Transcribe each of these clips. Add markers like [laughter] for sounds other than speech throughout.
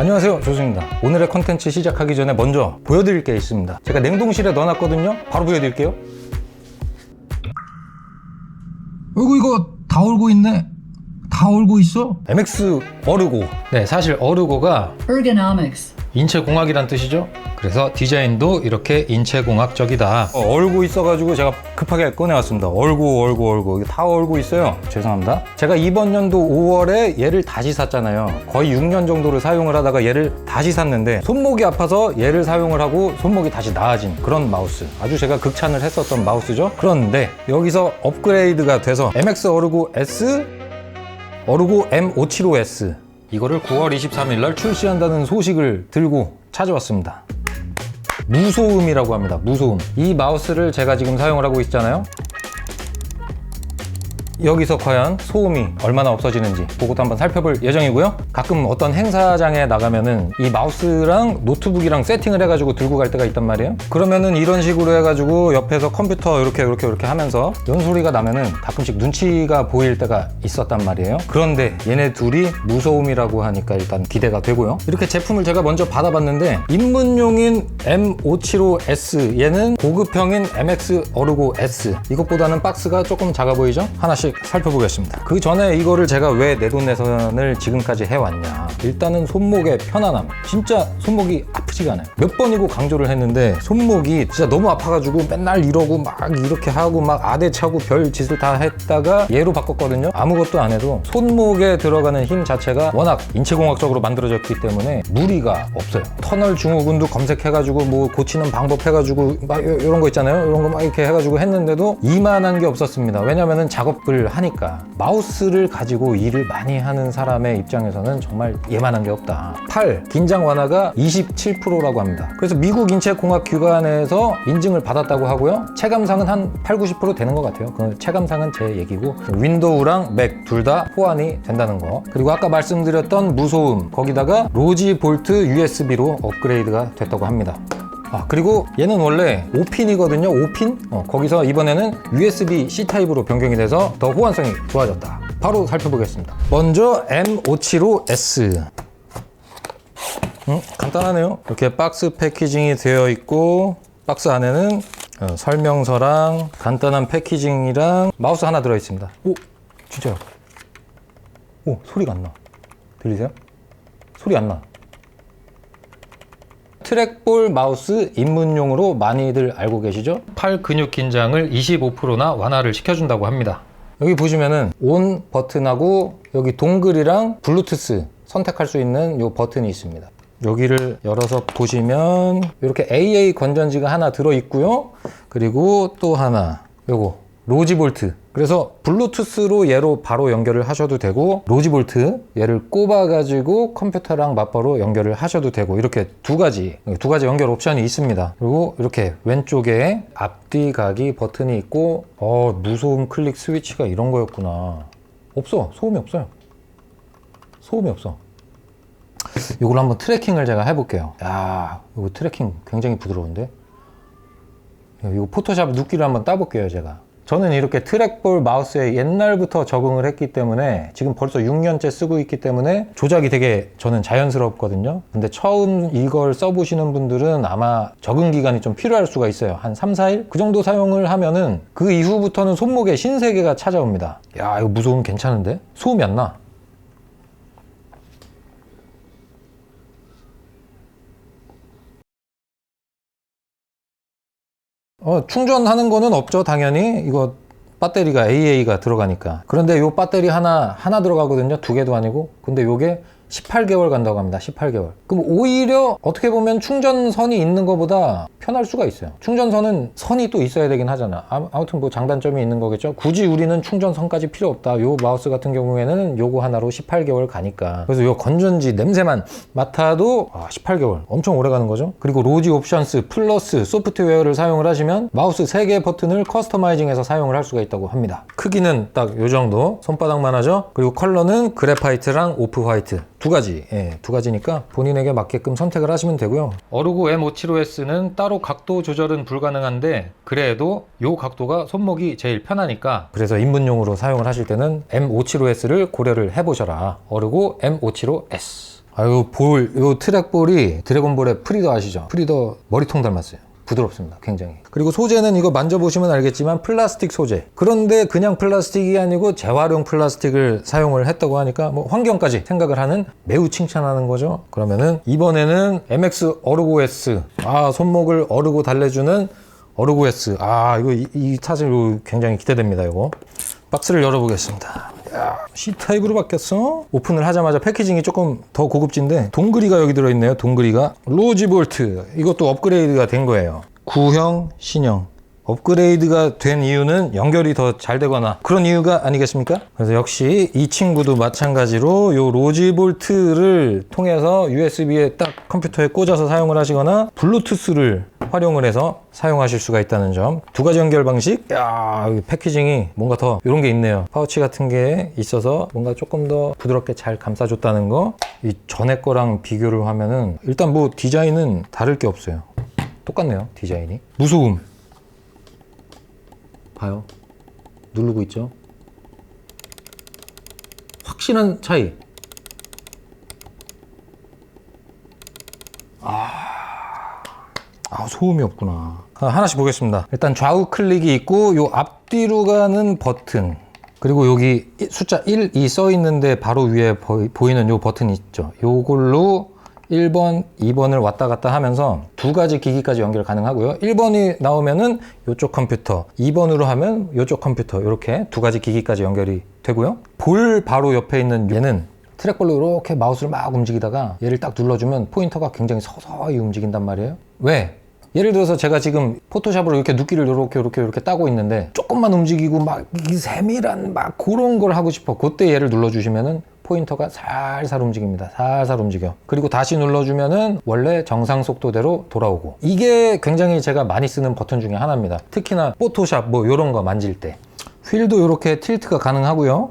안녕하세요 조수입니다. 오늘의 컨텐츠 시작하기 전에 먼저 보여드릴 게 있습니다. 제가 냉동실에 넣어놨거든요. 바로 보여드릴게요. 어이구 이거 다 얼고 있네. 다 얼고 있어? MX 어르고. 네 사실 어르고가 ergonomics, 인체공학이란 뜻이죠? 그래서 디자인도 이렇게 인체공학적이다. 어, 얼고 있어가지고 제가 급하게 꺼내왔습니다. 얼고 얼고 얼고. 이게 다 얼고 있어요. 죄송합니다. 제가 이번 연도 5월에 얘를 다시 샀잖아요. 거의 6년 정도를 사용을 하다가 얘를 다시 샀는데 손목이 아파서 얘를 사용을 하고 손목이 다시 나아진 그런 마우스. 아주 제가 극찬을 했었던 마우스죠. 그런데 여기서 업그레이드가 돼서 MX 어르고 S 어르고 M575S 이거를 9월 23일 날 출시한다는 소식을 들고 찾아왔습니다. 무소음이라고 합니다. 무소음. 이 마우스를 제가 지금 사용을 하고 있잖아요. 여기서 과연 소음이 얼마나 없어지는지 그것도 한번 살펴볼 예정이고요. 가끔 어떤 행사장에 나가면은 이 마우스랑 노트북이랑 세팅을 해가지고 들고 갈 때가 있단 말이에요. 그러면은 이런 식으로 해가지고 옆에서 컴퓨터 이렇게 이렇게 이렇게 하면서 연소리가 나면은 가끔씩 눈치가 보일 때가 있었단 말이에요. 그런데 얘네 둘이 무소음이라고 하니까 일단 기대가 되고요. 이렇게 제품을 제가 먼저 받아봤는데 입문용인 M575S 얘는 고급형인 MX 어르고 S 이것보다는 박스가 조금 작아 보이죠? 하나씩 살펴보겠습니다. 그 전에 이거를 제가 왜 내 돈 내산을 지금까지 해왔냐? 일단은 손목의 편안함. 진짜 손목이 아프지가 않아요. 몇 번이고 강조를 했는데 손목이 진짜 너무 아파가지고 맨날 이러고 막 이렇게 하고 막 아대 차고 별 짓을 다 했다가 얘로 바꿨거든요. 아무것도 안 해도 손목에 들어가는 힘 자체가 워낙 인체공학적으로 만들어졌기 때문에 무리가 없어요. 터널 증후군도 검색해가지고 뭐 고치는 방법 해가지고 막 이런 거 있잖아요. 이런 거 막 이렇게 해가지고 했는데도 이만한 게 없었습니다. 왜냐면은 작업을 하니까 마우스를 가지고 일을 많이 하는 사람의 입장에서는 정말 예만한 게 없다. 8. 긴장 완화가 27%라고 합니다. 그래서 미국 인체공학 기관에서 인증을 받았다고 하고요. 체감상은 한 8, 90% 되는 것 같아요. 그 체감상은 제 얘기고 윈도우랑 맥 둘 다 호환이 된다는 거. 그리고 아까 말씀드렸던 무소음 거기다가 로지 볼트 USB로 업그레이드가 됐다고 합니다. 아, 그리고 얘는 원래 5핀이거든요. 5핀? 어, 거기서 이번에는 USB-C 타입으로 변경이 돼서 더 호환성이 좋아졌다. 바로 살펴보겠습니다. 먼저 M575S. 음, 간단하네요. 이렇게 박스 패키징이 되어 있고, 박스 안에는 어, 설명서랑 간단한 패키징이랑 마우스 하나 들어있습니다. 오, 진짜요? 오, 소리가 안 나. 들리세요? 소리 안 나. 트랙볼 마우스 입문용으로 많이들 알고 계시죠? 팔 근육 긴장을 25%나 완화를 시켜준다고 합니다. 여기 보시면은 온 버튼하고 여기 동글이랑 블루투스 선택할 수 있는 요 버튼이 있습니다. 여기를 열어서 보시면 이렇게 AA 건전지가 하나 들어 있고요. 그리고 또 하나 요거 로지볼트. 그래서 블루투스로 얘로 바로 연결을 하셔도 되고 로지볼트 얘를 꼽아 가지고 컴퓨터랑 맞바로 연결을 하셔도 되고 이렇게 두 가지 두 가지 연결 옵션이 있습니다. 그리고 이렇게 왼쪽에 앞뒤 가기 버튼이 있고 어 무소음 클릭 스위치가 이런 거였구나. 없어 소음이 없어요. 소음이 없어. 이걸 한번 트래킹을 제가 해볼게요. 야, 이거 트래킹 굉장히 부드러운데? 이거 포토샵 눕기를 한번 따볼게요, 제가. 저는 이렇게 트랙볼 마우스에 옛날부터 적응을 했기 때문에 지금 벌써 6년째 쓰고 있기 때문에 조작이 되게 저는 자연스럽거든요. 근데 처음 이걸 써보시는 분들은 아마 적응 기간이 좀 필요할 수가 있어요. 한 3, 4일? 그 정도 사용을 하면은 그 이후부터는 손목에 신세계가 찾아옵니다. 야, 이거 무소음 괜찮은데? 소음이 안 나. 어, 충전하는 거는 없죠, 당연히. 이거 배터리가 AA가 들어가니까. 그런데 요 배터리 하나, 하나 들어가거든요. 두 개도 아니고. 근데 요게 18개월 간다고 합니다. 18개월. 그럼 오히려 어떻게 보면 충전선이 있는 것보다 편할 수가 있어요. 충전선은 선이 또 있어야 되긴 하잖아. 아- 아무튼 뭐 장단점이 있는 거겠죠. 굳이 우리는 충전선까지 필요 없다. 요 마우스 같은 경우에는 요거 하나로 18개월 가니까. 그래서 요 건전지 냄새만 맡아도 아, 18개월. 엄청 오래 가는 거죠. 그리고 로지 옵션스 플러스 소프트웨어를 사용을 하시면 마우스 3개 버튼을 커스터마이징해서 사용을 할 수가 있다고 합니다. 크기는 딱 요 정도. 손바닥만 하죠. 그리고 컬러는 그래파이트랑 오프 화이트. 두 가지, 예, 두 가지니까 본인에게 맞게끔 선택을 하시면 되고요. 어르고 M575S는 따로 각도 조절은 불가능한데 그래도 요 각도가 손목이 제일 편하니까 그래서 입문용으로 사용을 하실 때는 M575S를 고려를 해보셔라. 어르고 M575S. 아유 볼, 요 트랙볼이 드래곤볼의 프리더 아시죠? 프리더 머리통 닮았어요. 부드럽습니다. 굉장히. 그리고 소재는 이거 만져보시면 알겠지만 플라스틱 소재. 그런데 그냥 플라스틱이 아니고 재활용 플라스틱을 사용을 했다고 하니까 뭐 환경까지 생각을 하는 매우 칭찬하는 거죠. 그러면은 이번에는 MX 어르고 S. 아, 손목을 어르고 달래주는 어르고 S. 아, 이거 이, 이 사실 굉장히 기대됩니다. 이거. 박스를 열어보겠습니다. 야, C타입으로 바뀌었어? 오픈을 하자마자 패키징이 조금 더 고급진데 동그리가 여기 들어있네요. 동그리가 로지 볼트 이것도 업그레이드가 된 거예요. 구형, 신형 업그레이드가 된 이유는 연결이 더 잘 되거나 그런 이유가 아니겠습니까? 그래서 역시 이 친구도 마찬가지로 요 로지 볼트를 통해서 USB에 딱 컴퓨터에 꽂아서 사용을 하시거나 블루투스를 활용을 해서 사용하실 수가 있다는 점. 두 가지 연결 방식. 야, 패키징이 뭔가 더 이런 게 있네요. 파우치 같은 게 있어서 뭔가 조금 더 부드럽게 잘 감싸줬다는 거. 이 전에 거랑 비교를 하면은 일단 뭐 디자인은 다를 게 없어요. 똑같네요, 디자인이. 무소음. 봐요. 누르고 있죠? 확실한 차이. 아, 소음이 없구나. 아, 하나씩 보겠습니다. 일단 좌우 클릭이 있고, 요 앞뒤로 가는 버튼. 그리고 여기 이- 숫자 1, 2 써 있는데 바로 위에 보, 이는요 버튼이 있죠. 요걸로 1번, 2번을 왔다 갔다 하면서 두 가지 기기까지 연결 가능하고요. 1번이 나오면은 요쪽 컴퓨터, 2번으로 하면 요쪽 컴퓨터 이렇게 두 가지 기기까지 연결이 되고요. 볼 바로 옆에 있는 얘는 트랙볼로 이렇게 마우스를 막 움직이다가 얘를 딱 눌러주면 포인터가 굉장히 서서히 움직인단 말이에요. 왜? 예를 들어서 제가 지금 포토샵으로 이렇게 눕기를 이렇게 이렇게 이렇게 따고 있는데 조금만 움직이고 막 이 세밀한 막 그런 걸 하고 싶어. 그때 얘를 눌러주시면은 포인터가 살살 움직입니다. 살살 움직여. 그리고 다시 눌러주면은 원래 정상 속도대로 돌아오고. 이게 굉장히 제가 많이 쓰는 버튼 중에 하나입니다. 특히나 포토샵 뭐 이런 거 만질 때. 휠도 이렇게 틸트가 가능하고요.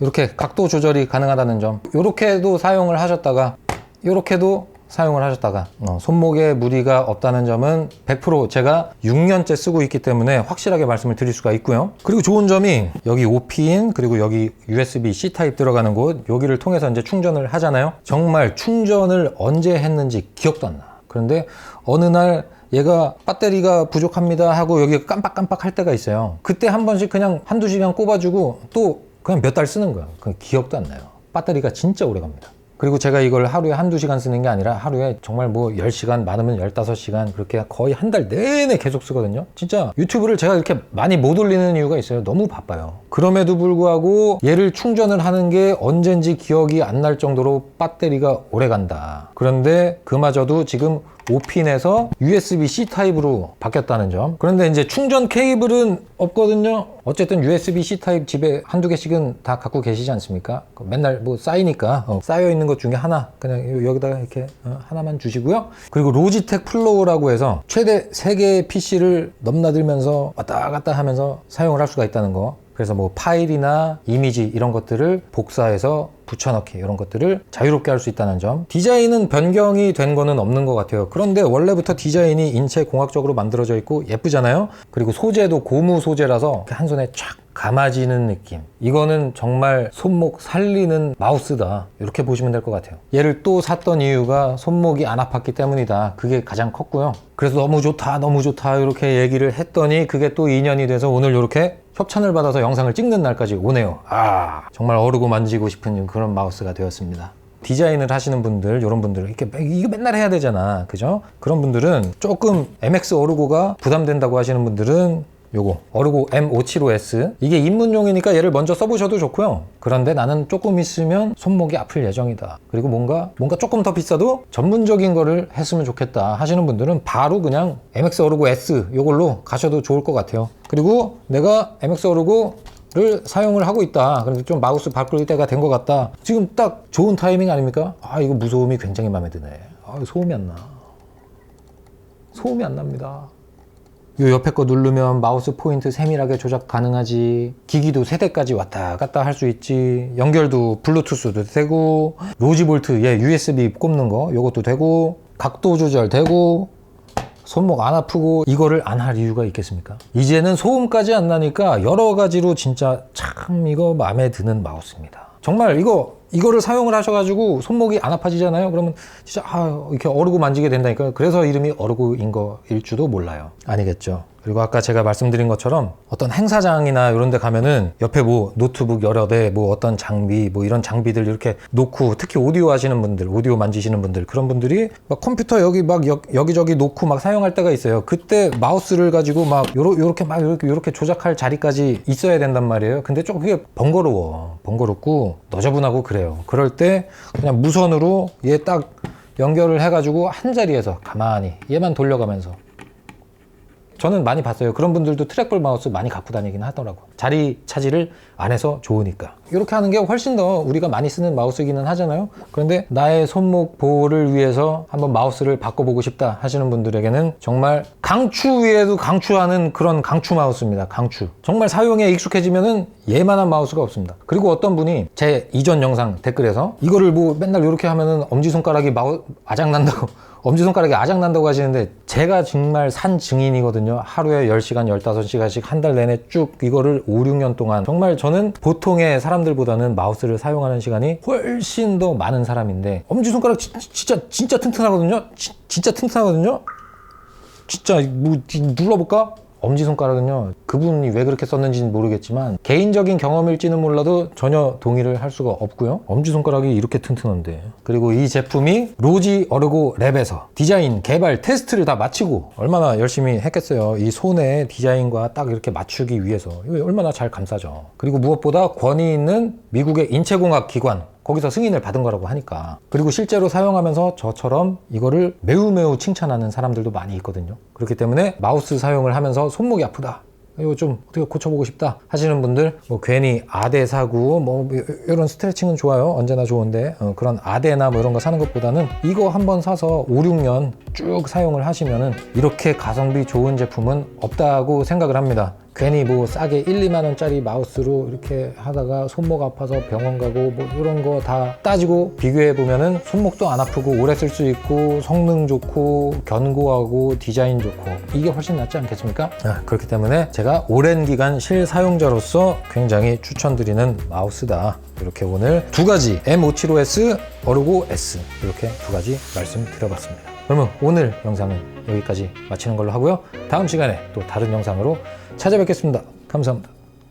이렇게 각도 조절이 가능하다는 점. 이렇게도 사용을 하셨다가 이렇게도 사용을 하셨다가 어, 손목에 무리가 없다는 점은 100% 제가 6년째 쓰고 있기 때문에 확실하게 말씀을 드릴 수가 있고요. 그리고 좋은 점이 여기 5핀 그리고 여기 USB-C 타입 들어가는 곳 여기를 통해서 이제 충전을 하잖아요. 정말 충전을 언제 했는지 기억도 안 나. 그런데 어느 날 얘가 배터리가 부족합니다 하고 여기 깜빡깜빡 할 때가 있어요. 그때 한 번씩 그냥 한두 시간 꼽아주고 또 그냥 몇 달 쓰는 거야. 그 기억도 안 나요. 배터리가 진짜 오래 갑니다. 그리고 제가 이걸 하루에 한두 시간 쓰는 게 아니라 하루에 정말 뭐 10시간, 많으면 15시간 그렇게 거의 한 달 내내 계속 쓰거든요. 진짜 유튜브를 제가 이렇게 많이 못 올리는 이유가 있어요. 너무 바빠요. 그럼에도 불구하고 얘를 충전을 하는 게 언젠지 기억이 안 날 정도로 배터리가 오래 간다. 그런데 그마저도 지금 5핀에서 USB-C 타입으로 바뀌었다는 점. 그런데 이제 충전 케이블은 없거든요. 어쨌든 USB-C 타입 집에 한두 개씩은 다 갖고 계시지 않습니까? 그 맨날 뭐 쌓이니까 어, 쌓여 있는 것 중에 하나 그냥 여기다가 이렇게 어, 하나만 주시고요. 그리고 로지텍 플로우라고 해서 최대 3개의 PC를 넘나들면서 왔다 갔다 하면서 사용을 할 수가 있다는 거. 그래서 뭐 파일이나 이미지 이런 것들을 복사해서 붙여넣기 이런 것들을 자유롭게 할 수 있다는 점. 디자인은 변경이 된 거는 없는 것 같아요. 그런데 원래부터 디자인이 인체 공학적으로 만들어져 있고 예쁘잖아요. 그리고 소재도 고무 소재라서 한 손에 촥 감아지는 느낌. 이거는 정말 손목 살리는 마우스다. 이렇게 보시면 될 것 같아요. 얘를 또 샀던 이유가 손목이 안 아팠기 때문이다. 그게 가장 컸고요. 그래서 너무 좋다, 너무 좋다. 이렇게 얘기를 했더니 그게 또 인연이 돼서 오늘 이렇게 협찬을 받아서 영상을 찍는 날까지 오네요. 아, 정말 어르고 만지고 싶은 그런 마우스가 되었습니다. 디자인을 하시는 분들, 이런 분들, 이렇게 매- 이거 맨날 해야 되잖아. 그죠? 그런 분들은 조금 MX 어르고가 부담된다고 하시는 분들은 요거 어르고 M575S 이게 입문용이니까 얘를 먼저 써보셔도 좋고요 그런데 나는 조금 있으면 손목이 아플 예정이다 그리고 뭔가 뭔가 조금 더 비싸도 전문적인 거를 했으면 좋겠다 하시는 분들은 바로 그냥 MX 어르고 S 요걸로 가셔도 좋을 것 같아요 그리고 내가 MX 어르고 를 사용을 하고 있다. 그런데 좀 마우스 바꿀 때가 된 것 같다. 지금 딱 좋은 타이밍 아닙니까? 아, 이거 무소음이 굉장히 마음에 드네. 아, 소음이 안 나. 소음이 안 납니다. 요 옆에 거 누르면 마우스 포인트 세밀하게 조작 가능하지. 기기도 세대까지 왔다 갔다 할 수 있지. 연결도 블루투스도 되고, 로지볼트, 예, USB 꼽는 거, 요것도 되고, 각도 조절 되고, 손목 안 아프고 이거를 안 할 이유가 있겠습니까? 이제는 소음까지 안 나니까 여러 가지로 진짜 참 이거 마음에 드는 마우스입니다. 정말 이거 이거를 사용을 하셔가지고 손목이 안 아파지잖아요. 그러면 진짜 아, 이렇게 어르고 만지게 된다니까. 그래서 이름이 어르고인 거일 줄도 몰라요. 아니겠죠. 그리고 아까 제가 말씀드린 것처럼 어떤 행사장이나 이런 데 가면은 옆에 뭐 노트북 여러 대, 뭐 어떤 장비, 뭐 이런 장비들 이렇게 놓고 특히 오디오 하시는 분들, 오디오 만지시는 분들 그런 분들이 막 컴퓨터 여기 막 여, 여기저기 놓고 막 사용할 때가 있어요. 그때 마우스를 가지고 막 요러, 요렇게 막 요렇게, 요렇게 조작할 자리까지 있어야 된단 말이에요. 근데 좀 그게 번거로워. 번거롭고 너저분하고 그래요. 그럴 때 그냥 무선으로 얘 딱 연결을 해가지고 한 자리에서 가만히 얘만 돌려가면서 저는 많이 봤어요. 그런 분들도 트랙볼 마우스 많이 갖고 다니긴 하더라고. 자리 차지를 안 해서 좋으니까. 이렇게 하는 게 훨씬 더 우리가 많이 쓰는 마우스이기는 하잖아요. 그런데 나의 손목 보호를 위해서 한번 마우스를 바꿔보고 싶다 하시는 분들에게는 정말 강추 위에도 강추하는 그런 강추 마우스입니다. 강추. 정말 사용에 익숙해지면은 얘만한 마우스가 없습니다. 그리고 어떤 분이 제 이전 영상 댓글에서 이거를 뭐 맨날 이렇게 하면은 엄지손가락이 마우 아작난다고 [laughs] 엄지손가락이 아작난다고 하시는데 제가 정말 산 증인이거든요. 하루에 10시간, 15시간씩 한 달 내내 쭉 이거를 5, 6년 동안 정말 저는 보통의 사람들보다는 마우스를 사용하는 시간이 훨씬 더 많은 사람인데 엄지손가락 지- 진짜 진짜 튼튼하거든요. 지- 진짜 튼튼하거든요. 진짜 뭐 눌러볼까? 엄지손가락은요 그분이 왜 그렇게 썼는지는 모르겠지만 개인적인 경험일지는 몰라도 전혀 동의를 할 수가 없고요. 엄지손가락이 이렇게 튼튼한데. 그리고 이 제품이 로지 어르고 랩에서 디자인 개발 테스트를 다 마치고 얼마나 열심히 했겠어요. 이 손의 디자인과 딱 이렇게 맞추기 위해서. 얼마나 잘 감싸죠. 그리고 무엇보다 권위 있는 미국의 인체공학 기관 거기서 승인을 받은 거라고 하니까. 그리고 실제로 사용하면서 저처럼 이거를 매우 매우 칭찬하는 사람들도 많이 있거든요. 그렇기 때문에 마우스 사용을 하면서 손목이 아프다. 이거 좀 어떻게 고쳐보고 싶다 하시는 분들 뭐 괜히 아대 사고 뭐 이런 스트레칭은 좋아요. 언제나 좋은데. 어, 그런 아대나 뭐 이런 거 사는 것보다는 이거 한번 사서 5, 6년 쭉 사용을 하시면은 이렇게 가성비 좋은 제품은 없다고 생각을 합니다 괜히 뭐 싸게 1, 2만 원짜리 마우스로 이렇게 하다가 손목 아파서 병원 가고 뭐 이런 거 다 따지고 비교해 보면은 손목도 안 아프고 오래 쓸 수 있고 성능 좋고 견고하고 디자인 좋고 이게 훨씬 낫지 않겠습니까? 아, 그렇기 때문에 제가 오랜 기간 실사용자로서 굉장히 추천드리는 마우스다. 이렇게 오늘 두 가지 M575S, 어르고 S 이렇게 두 가지 말씀드려봤습니다. 그러면 오늘 영상은 여기까지 마치는 걸로 하고요. 다음 시간에 또 다른 영상으로 찾아뵙겠습니다. 감사합니다.